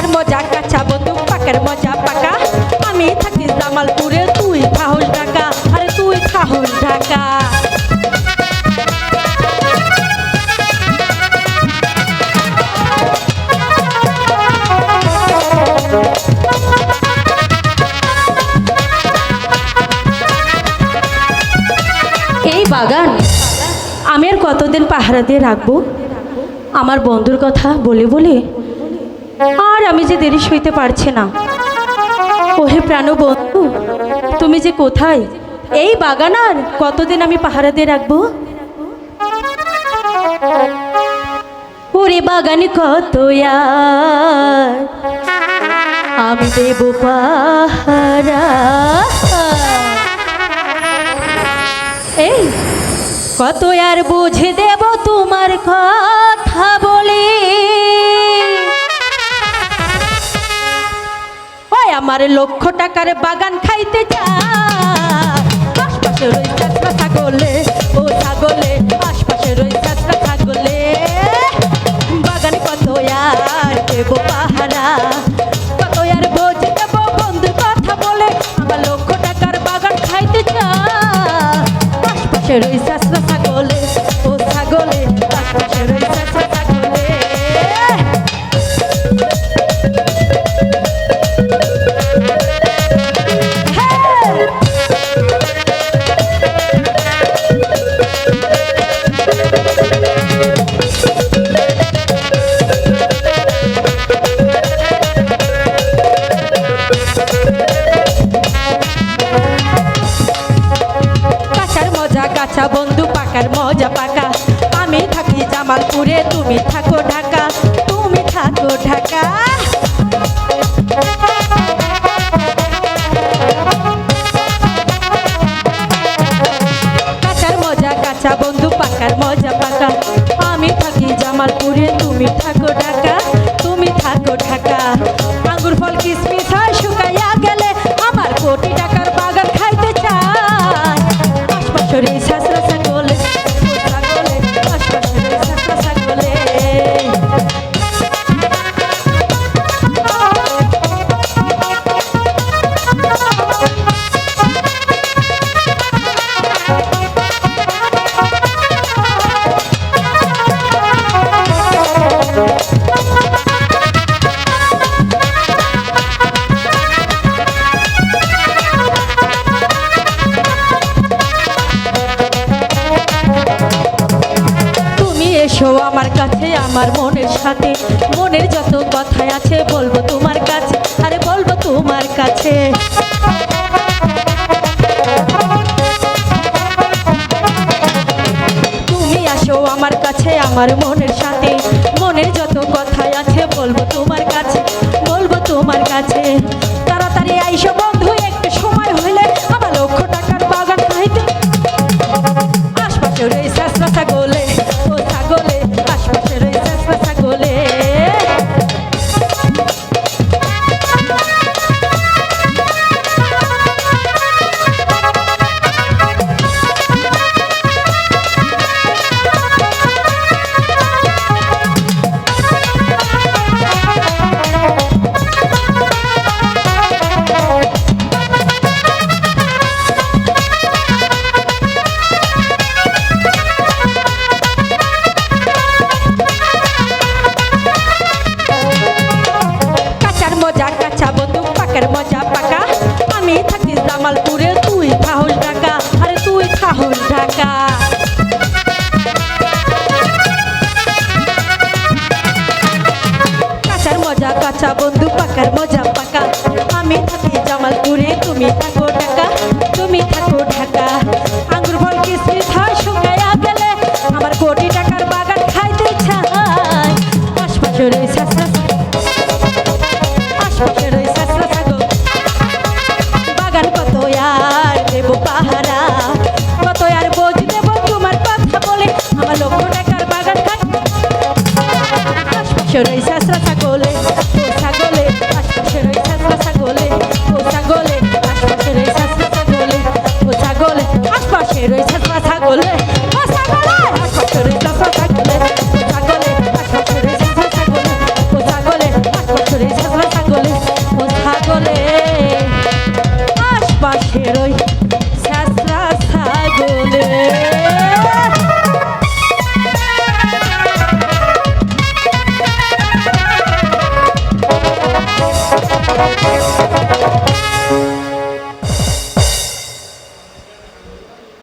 কাঁচার মজা কাঁচা বন্ধু পাকার মজা পাকা। আমি থাকি জামালপুরে তুই খাহুল ঢাকা, আরে তুই খাহুল ঢাকা। এই বাগান আমি আর কতদিন পাহারা দিয়ে রাখব? আমার বন্ধুর কথা বলে বলে। আর আমি যে দেরি সইতে পারছি না। ওহে প্রাণ বন্ধু তুমি যে কোথায়? এই বাগান আর কতদিন আমি পাহারা দিয়ে রাখব? ওরে বাগান কত আমি দেব পাহারা। এই, কত আর বুঝে দেব তোমার কথা আমার লক্ষ টাকার বাগান খাইতে চাষরা ছাগলে, ও ছাগলে, আশপাশে রই ছাগলে। বাগান কত আর দেব পাহারা আর বন্ধু বলে। লক্ষ টাকার বাগান খাইতে ছাগলে কাঁচা বন্ধু পাকার মজা পাকা। আমি থাকি জামালপুরে, তুমি থাকো ঢাকা, তুমি থাকো ঢাকা। কাঁচার মজা কাঁচা বন্ধু পাকার মজা পাকা। আমি থাকি জামালপুরে, তুমি থাকো ঢাকা, তুমি থাকো ঢাকা। আঙ্গুর ফল কিসমিস হয়, শুকাইয়া গেলে আমার কোটি টাকার বাগান খাইতে চায় এসো আমার কাছে, আমার মনের সাথে। মনের যত কথাই আছে, বলব তোমার কাছে। আরে বলব তোমার কাছে। তুমি আসো আমার কাছে, আমার মনের সাথে। কাঁচা বন্ধু পাকার মজা পাকা। আমি থাকি জামালপুরে তুমি থাকো সেরই শাস্ত্রা ছাগলে ছাগলে সেরই শাস্ত্রা ছাগলে, ও ছাগলে সেরই শাস্ত্রা ছাগলে, ও ছাগলে আশপাশে রয়েছে ছাগলে।